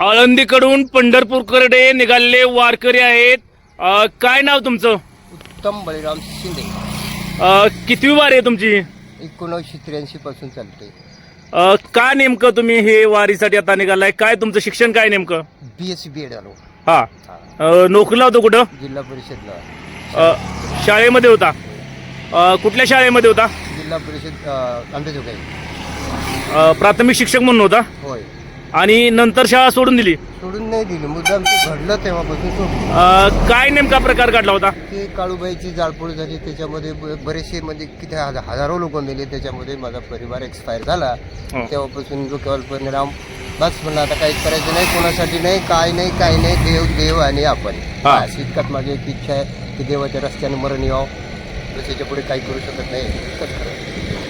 आळंदीकडून पंढरपूरकडे निघालेले वारकरी आहेत. अ, काय नाव तुमचं? उत्तम बळीराम शिंदे. अ, कितवी वार आहे तुमची? एकोणीसशे त्र्याऐंशी पासून चालते अ, का नेमकं तुम्ही हे वारीसाठी आता निघालाय? काय तुमचं शिक्षण काय नेमकं? बी एस बी एड आलो. हा. हा. अ, नोकरीला होतो कुठं? जिल्हा परिषदला. अ, शाळेमध्ये होता? अ, कुठल्या शाळेमध्ये होता? जिल्हा परिषद अ, प्राथमिक शिक्षक म्हणून होता? होय. आणि नंतर शाळा सोडून दिली? सोडून नाही दिली. मुद्दाम ते घडलं तेव्हापासून सोडून. अ, काय नेमका प्रकार घडला होता? ते काळूबाईची जाळपोळ झाली. त्याच्यामध्ये ब- बरेचसे म्हणजे किती हजा- हजारो लोक मेले. त्याच्यामध्ये माझा परिवार एक्सपायर झाला. हो. तेव्हापासून डोक्यावर परिणाम बस म्हणलं आता काहीच करायचं नाही. कोणासाठी नाही काय नाही काय नाही. देव देव आणि आपण. हा. बस इतकंच माझी एक इच्छा आहे की देवाच्या रस्त्याने मरण यावं. त्याच्या पुढे काही करू शकत नाही.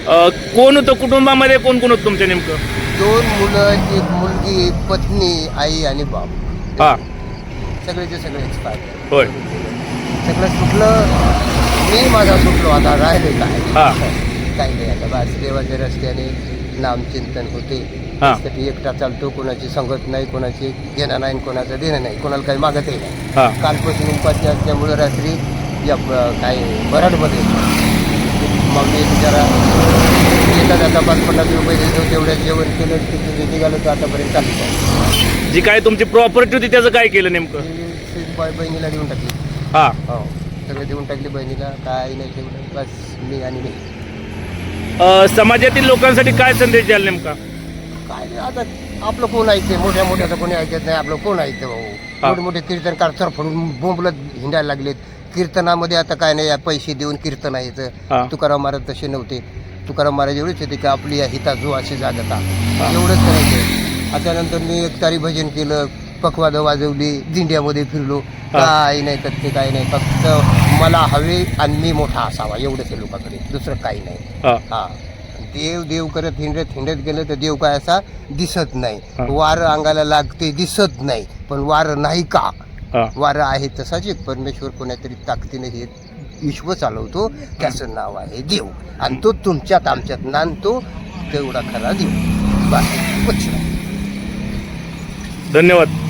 अ, कोण होतं कुटुंबामध्ये? कोण कोण होतं तुमच्या नेमकं? दोन मुलं एक मुलगी पत्नी आई आणि बाप. हा. सगळेचे सगळे एक्सपायर होय. सगळं सुटलं. मी माझा सुटलो. आता राहिले काय? हा. काही नाही. आता बस देवाच्या रस्त्याने नामचिंतन होते. हा. त्यासाठी एकटा चालतो. कोणाची संगत नाही कोणाची घेणं नाही कोणाचं देणं नाही. कोणाला काही मागतही नाही. हा. कालपासून उपास्य असल्यामुळं रात्री या काय बराडमध्ये मग मी जरा येतात आता पाच पन्नास रुपये देतो तेवढ्यात जेवण केलं तिथे निघालो तर आतापर्यंत चालू जी काय तुमची प्रॉपर्टी होती त्याचं काय केलं नेमकं? बहिणीला देऊन टाकली. हा. हो. सगळं देऊन टाकली बहिणीला काय नाही ठेवलं बस मी आणि मी. अ, समाजातील लोकांसाठी काय संदेश द्याल नेमका? काय नाही आता आपलं कोण ऐकते? मोठ्या मोठ्याचं कोणी ऐकत नाही आपलं कोण ऐकतं भाऊ? हा. मोठे मोठे कीर्तनकार चरफडून बोंबलत हिंडायला लागलेत. कीर्तनामध्ये आता काय नाही पैसे देऊन कीर्तन. यायचं तुकाराम महाराज तसे नव्हते. तुकाराम महाराज एवढेच होते की आपली या हिता जो अशी जागता एवढंच करायचं. आता नंतर मी एक तारी भजन केलं पखवादं वाजवली दिंड्यामध्ये फिरलो. काय नाही तर ते काय नाही. फक्त मला हवे आणि मी मोठा असावा एवढंच आहे लोकांकडे. दुसरं काही नाही. हा. देव देव करत हिंडत हिंडत गेलं तर देव काय असा? दिसत नाही. वार अंगाला लागते दिसत नाही. पण वार नाही का? वार आहे तसाच एक परमेश्वर कोणातरी ताकदीने हे विश्व चालवतो त्याचं नाव आहे देव. आणि तो तुमच्यात आमच्यात नांदतो तेवढा खरा देव. बाकी धन्यवाद.